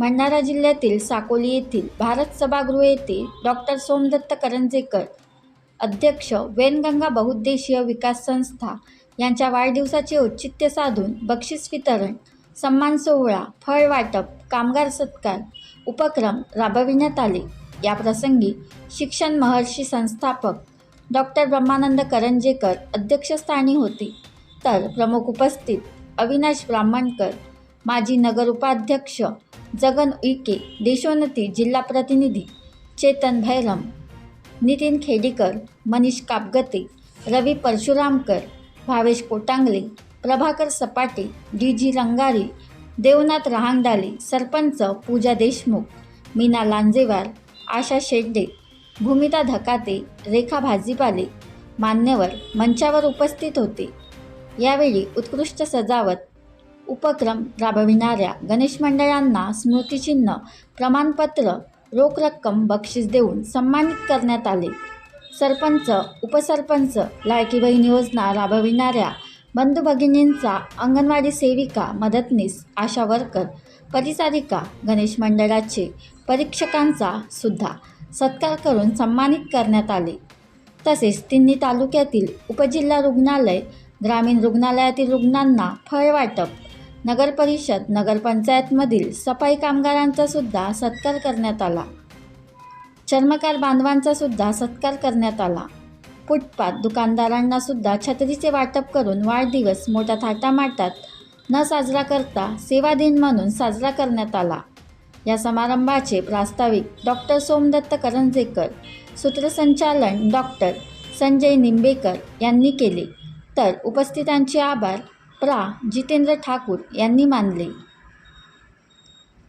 भंडारा जिल्ह्यातील साकोली येथील भारत सभागृह येथे डॉक्टर सोमदत्त करंजेकर अध्यक्ष वेनगंगा बहुउद्देशीय विकास संस्था यांच्या वाढदिवसाचे औचित्य साधून बक्षीस वितरण सन्मान सोहळा फळ वाटप कामगार सत्कार उपक्रम राबविण्यात आले. याप्रसंगी शिक्षण महर्षी संस्थापक डॉक्टर ब्रह्मानंद करंजेकर अध्यक्षस्थानी होते. तर प्रमुख उपस्थित अविनाश ब्राह्मणकर माजी नगर उपाध्यक्ष जगन उईके देशोन्नती जिल्हा प्रतिनिधी चेतन भैरम नितीन खेडीकर मनीष कापगते रवी परशुरामकर भावेश कोटांगले प्रभाकर सपाटे डी जी रंगारी देवनाथ रहांगडाले सरपंच पूजा देशमुख मीना लांजेवार आशा शेड्डे भूमिता धकाते रेखा भाजीपाले मान्यवर मंचावर उपस्थित होते. यावेळी उत्कृष्ट सजावट उपक्रम राबविणाऱ्या गणेश मंडळांना स्मृतिचिन्ह प्रमाणपत्र रोख रक्कम बक्षीस देऊन सन्मानित करण्यात आले. सरपंच उपसरपंच लायकी बहीण योजना राबविणाऱ्या बंधू भगिनींचा अंगणवाडी सेविका मदतनीस आशा वर्कर परिचारिका गणेश मंडळाचे परीक्षकांचा सुद्धा सत्कार करून सन्मानित करण्यात आले. तसेच तिन्ही तालुक्यातील उपजिल्हा रुग्णालय ग्रामीण रुग्णालयातील रुग्णांना फळ वाटप नगरपरिषद नगरपंचायतमधील सफाई कामगारांचा सुद्धा सत्कार करण्यात आला. चर्मकार बांधवांचा सुद्धा सत्कार करण्यात आला. फुटपाथ दुकानदारांना सुद्धा छत्रीचे वाटप करून वाढदिवस मोठ्या थाटामाटात न साजरा करता सेवा दिन म्हणून साजरा करण्यात आला. या समारंभाचे प्रास्ताविक डॉक्टर सोमदत्त करंजेकर सूत्रसंचालन डॉक्टर संजय निंबेकर यांनी केले. तर उपस्थितांचे आभार. प्रा. जितेंद्र ठाकूर यांनी मानले.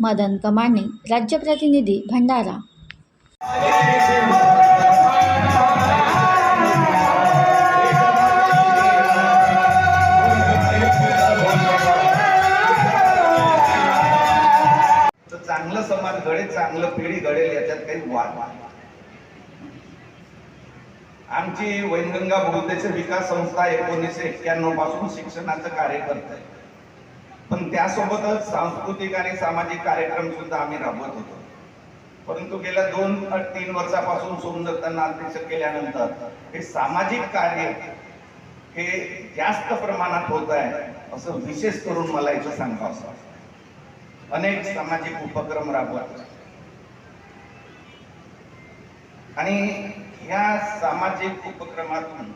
मदन कमाने राज्य प्रतिनिधी भंडारा. चांगलं समाज घडेल चांगलं पिढी घडेल याच्यात काही वाद नाही. आमची वैनगंगा बहुद्देश विकास संस्था एकोणीसशे एक्क्याण्णवपासून शिक्षणाचं कार्य करत आहे. पण त्यासोबतच सांस्कृतिक आणि सामाजिक कार्यक्रम सुद्धा आम्ही राबवत होतो. परंतु गेल्या दोन तीन वर्षापासून सोमदत्तांना अध्यक्ष केल्यानंतर हे सामाजिक कार्य हे जास्त प्रमाणात होत आहे असं विशेष करून मला इथं सांगावं असं अनेक सामाजिक उपक्रम राबवत आणि ह्या सामाजिक उपक्रमातून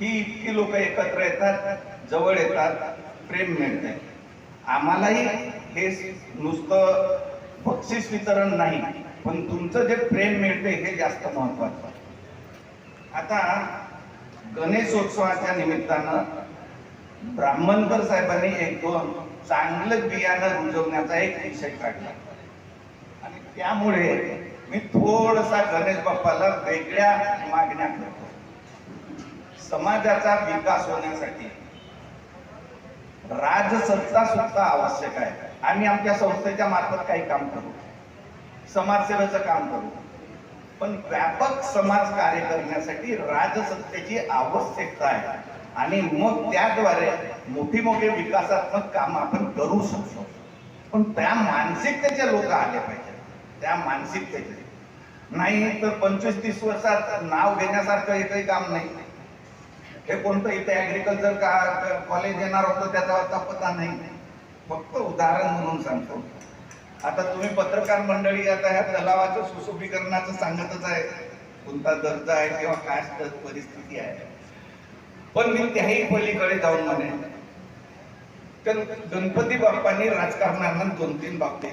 ही इतकी लोक एकत्र येतात जवळ येतात प्रेम मिळते आम्हालाही हे नुसतं बक्षीस वितरण नाही पण तुमचं जे प्रेम मिळते हे जास्त महत्वाचं. आता गणेशोत्सवाच्या निमित्तानं ब्राह्मणकर साहेबांनी एक दोन चांगलं बियाणं रुजवण्याचा एक विषय काढला. त्यामुळे मी थोडसा गणेश बाप्पाला वेगळ्या मागण्या करतो. समाजाचा विकास होण्यासाठी राजसत्ता सुद्धा आवश्यक आहे. आम्ही आमच्या संस्थेच्या मार्फत काही काम करू. समाजसेवेचं काम करू. पण व्यापक समाज कार्य करण्यासाठी राजसत्तेची आवश्यकता आहे. आणि मग त्याद्वारे मोठी मोठी विकासात्मक काम आपण करू शकतो. पण त्या मानसिकतेचे लोक आले पाहिजे त्या मानसिकतेचे नाही तर पंचवीस तीस वर्षात नाव घेण्यासारखं एकही काम नाही. हे कोणतं इथे ऍग्रिकल्चर का कॉलेज येणार होतं त्याचा आता पता नाही. फक्त उदाहरण म्हणून सांगतो. आता तुम्ही पत्रकार मंडळी आता ह्या तलावाचं सुशोभीकरणाचं सांगतच आहे. कोणता दर्जा आहे किंवा काय परिस्थिती आहे. पण मी त्याही पलीकडे जाऊन म्हणे तर गणपती बाप्पांनी राजकारणांना दोन तीन बाबतीत